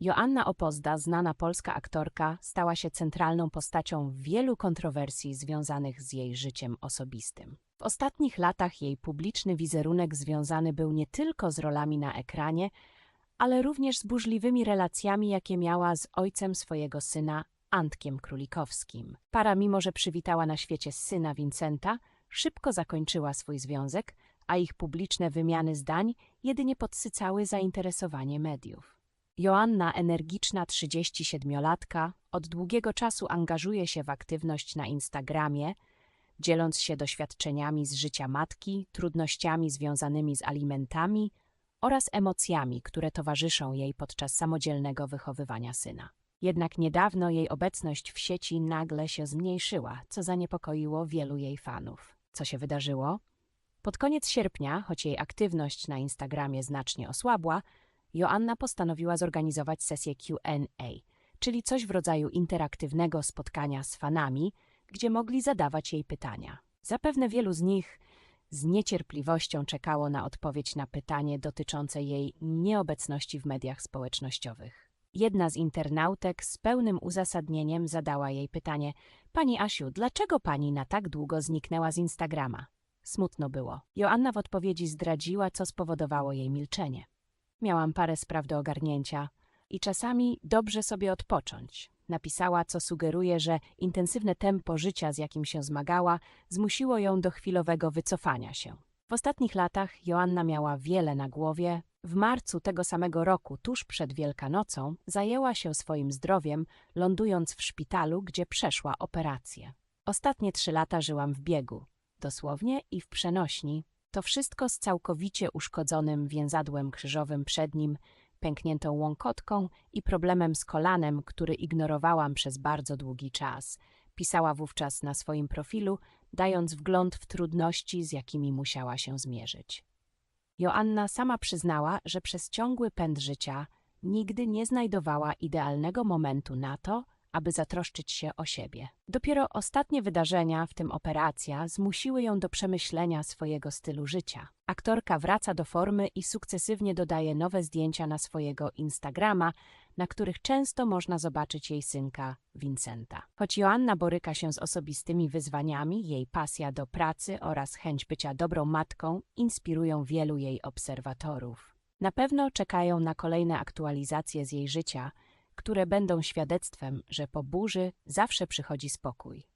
Joanna Opozda, znana polska aktorka, stała się centralną postacią wielu kontrowersji związanych z jej życiem osobistym. W ostatnich latach jej publiczny wizerunek związany był nie tylko z rolami na ekranie, ale również z burzliwymi relacjami, jakie miała z ojcem swojego syna, Antkiem Królikowskim. Para, mimo że przywitała na świecie syna Vincenta, szybko zakończyła swój związek, a ich publiczne wymiany zdań jedynie podsycały zainteresowanie mediów. Joanna, energiczna 37-latka, od długiego czasu angażuje się w aktywność na Instagramie, dzieląc się doświadczeniami z życia matki, trudnościami związanymi z alimentami oraz emocjami, które towarzyszą jej podczas samodzielnego wychowywania syna. Jednak niedawno jej obecność w sieci nagle się zmniejszyła, co zaniepokoiło wielu jej fanów. Co się wydarzyło? Pod koniec sierpnia, choć jej aktywność na Instagramie znacznie osłabła, Joanna postanowiła zorganizować sesję QA, czyli coś w rodzaju interaktywnego spotkania z fanami, gdzie mogli zadawać jej pytania. Zapewne wielu z nich z niecierpliwością czekało na odpowiedź na pytanie dotyczące jej nieobecności w mediach społecznościowych. Jedna z internautek z pełnym uzasadnieniem zadała jej pytanie: Pani Asiu, dlaczego pani na tak długo zniknęła z Instagrama? Smutno było. Joanna w odpowiedzi zdradziła, co spowodowało jej milczenie. Miałam parę spraw do ogarnięcia i czasami dobrze sobie odpocząć. Napisała, co sugeruje, że intensywne tempo życia, z jakim się zmagała, zmusiło ją do chwilowego wycofania się. W ostatnich latach Joanna miała wiele na głowie. W marcu tego samego roku, tuż przed Wielkanocą, zajęła się swoim zdrowiem, lądując w szpitalu, gdzie przeszła operację. Ostatnie trzy lata żyłam w biegu, dosłownie i w przenośni. To wszystko z całkowicie uszkodzonym więzadłem krzyżowym przed nim, pękniętą łąkotką i problemem z kolanem, który ignorowałam przez bardzo długi czas. Pisała wówczas na swoim profilu, dając wgląd w trudności, z jakimi musiała się zmierzyć. Joanna sama przyznała, że przez ciągły pęd życia nigdy nie znajdowała idealnego momentu na to, aby zatroszczyć się o siebie. Dopiero ostatnie wydarzenia, w tym operacja, zmusiły ją do przemyślenia swojego stylu życia. Aktorka wraca do formy i sukcesywnie dodaje nowe zdjęcia na swojego Instagrama, na których często można zobaczyć jej synka Vincenta. Choć Joanna boryka się z osobistymi wyzwaniami, jej pasja do pracy oraz chęć bycia dobrą matką inspirują wielu jej obserwatorów. Na pewno czekają na kolejne aktualizacje z jej życia, które będą świadectwem, że po burzy zawsze przychodzi spokój.